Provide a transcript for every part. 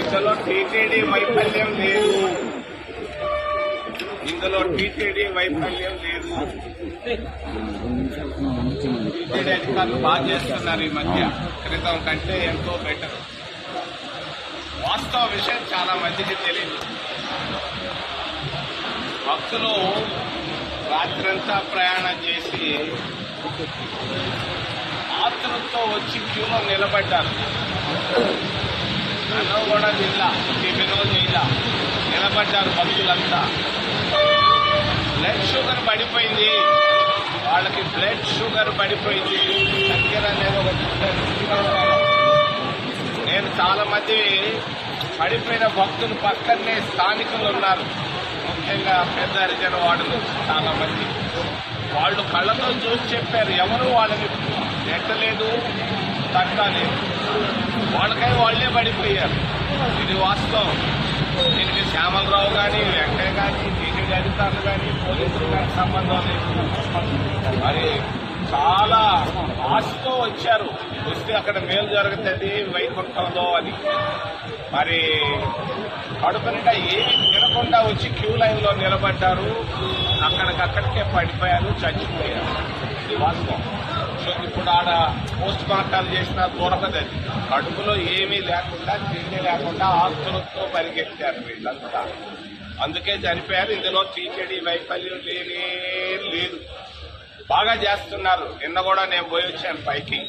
ఇందులో టీటీడీ వైఫల్యం లేదు. ఇందులో టీటీడీ వైఫల్యం లేదు. టీటీడీ అధికారులు బాగా చేస్తున్నారు ఈ మధ్య. క్రితం కంటే ఎంతో బెటర్ వాస్తవ విషయం చాలా మందికి తెలియదు భక్తులు రాత్రంతా ప్రయాణం చేసి ఆతులతో వచ్చి క్యూలో నిలబడ్డారు. నన్నగూడ జిల్లా ఈ వినోద్ జిల్లా నిలబడ్డారు భక్తులంతా. బ్లడ్ షుగర్ పడిపోయింది. వాళ్ళకి బ్లడ్ షుగర్ పడిపోయింది. చక్కెర అనేది ఒక నేను చాలా మంది పడిపోయిన భక్తులు పక్కనే స్థానికులు ఉన్నారు. ముఖ్యంగా పెద్ద హరిజన వాడులు చాలా మంది. వాళ్ళు కళ్ళతో చూసి చెప్పారు ఎవరు వాళ్ళని ఎట్టలేదు తట్టలేదు. వాళ్ళకై వాళ్ళే పడిపోయారు. ఇది వాస్తవం. దీనికి శ్యామలరావు కానీ వెంకయ్య కానీ టీటీడీ అధికారులు కానీ పోలీసులు కానీ సంబంధం లేదు. మరి చాలా ఆశతో వచ్చారు. వస్తే అక్కడ మేలు జరుగుతుంది వైకుంఠంలో అని. మరి కడుపు నిండా ఏమి తినకుండా వచ్చి క్యూ లైన్లో నిలబడ్డారు. అక్కడికక్కడికే పడిపోయారు చచ్చిపోయారు. ఇది వాస్తవం. సో ఇప్పుడు ఆడ పోస్ట్ మార్టాలు చేసినా దొరకదు అది. కడుపులో ఏమీ లేకుండా తిండి లేకుండా ఆస్తులతో పరిగెత్తారు వీళ్ళంతా. అందుకే చనిపోయారు. ఇందులో టీటీడీ వైఫల్యం లేనే లేదు. బాగా చేస్తున్నారు. నిన్న కూడా నేను పోయి వచ్చాను పైకి.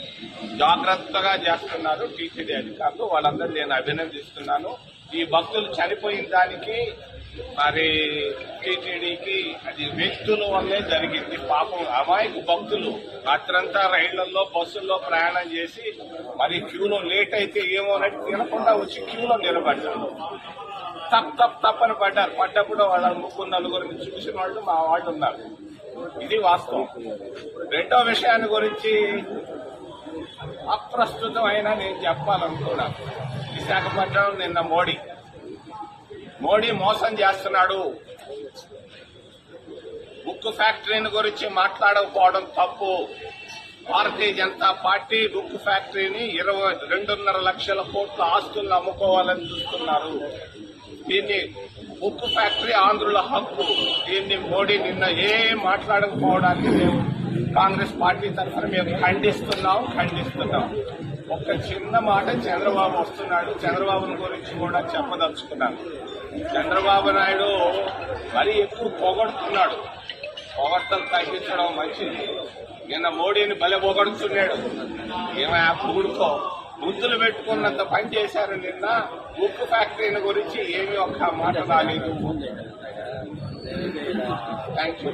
జాగ్రత్తగా చేస్తున్నారు టీసీడీ అధికారులు. వాళ్ళందరూ నేను అభినందిస్తున్నాను. ఈ భక్తులు చనిపోయిన దానికి మరి టీటీడీకి అది వ్యక్తుల వల్లే జరిగింది. పాపం అమాయకు భక్తులు రాత్రంతా రైళ్ళలో బస్సుల్లో ప్రయాణం చేసి మరి క్యూలో లేట్ అయితే ఏమోనట్టు తినకుండా వచ్చి క్యూలో నిలబడ్డారు. తప్ తప్ తప్పని పడ్డారు. పడ్డప్పుడు వాళ్ళ ముగ్గురు నలుగురిని చూసిన వాళ్ళు మా వాళ్ళు ఉన్నారు. ఇది వాస్తవం. రెండో విషయాన్ని గురించి అప్రస్తుతమైన నేను చెప్పాలనుకున్నాను విశాఖపట్నం నిన్న మోడీ. మోడీ మోసం చేస్తున్నాడు. బుక్ ఫ్యాక్టరీని గురించి మాట్లాడకపోవడం తప్పు. భారతీయ జనతా పార్టీ బుక్ ఫ్యాక్టరీని ఇరవై రెండున్నర లక్షల కోట్ల ఆస్తులను అమ్ముకోవాలని చూస్తున్నారు. దీన్ని ఉప్పు ఫ్యాక్టరీ ఆంధ్రుల హక్కు. దీన్ని మోడీ నిన్న ఏం మాట్లాడకపోవడానికి మేము కాంగ్రెస్ పార్టీ తరఫున మేము ఖండిస్తున్నాం ఖండిస్తున్నాం. ఒక చిన్న మాట చంద్రబాబు వస్తున్నాడు. చంద్రబాబుని గురించి కూడా చెప్పదలుచుకున్నాను. చంద్రబాబు నాయుడు మరీ ఎక్కువ పొగడుతున్నాడు. పొగడ్తలు తగ్గించడం మంచిది. నిన్న మోడీని బలె పొగడుతున్నాడు. ఏమో యాప్ పొగుడుకో బుద్ధులు పెట్టుకున్నంత పని చేశారు నిన్న. ఉక్కు ఫ్యాక్టరీని గురించి ఏమీ ఒక్క మాట రాలేదు. Thank you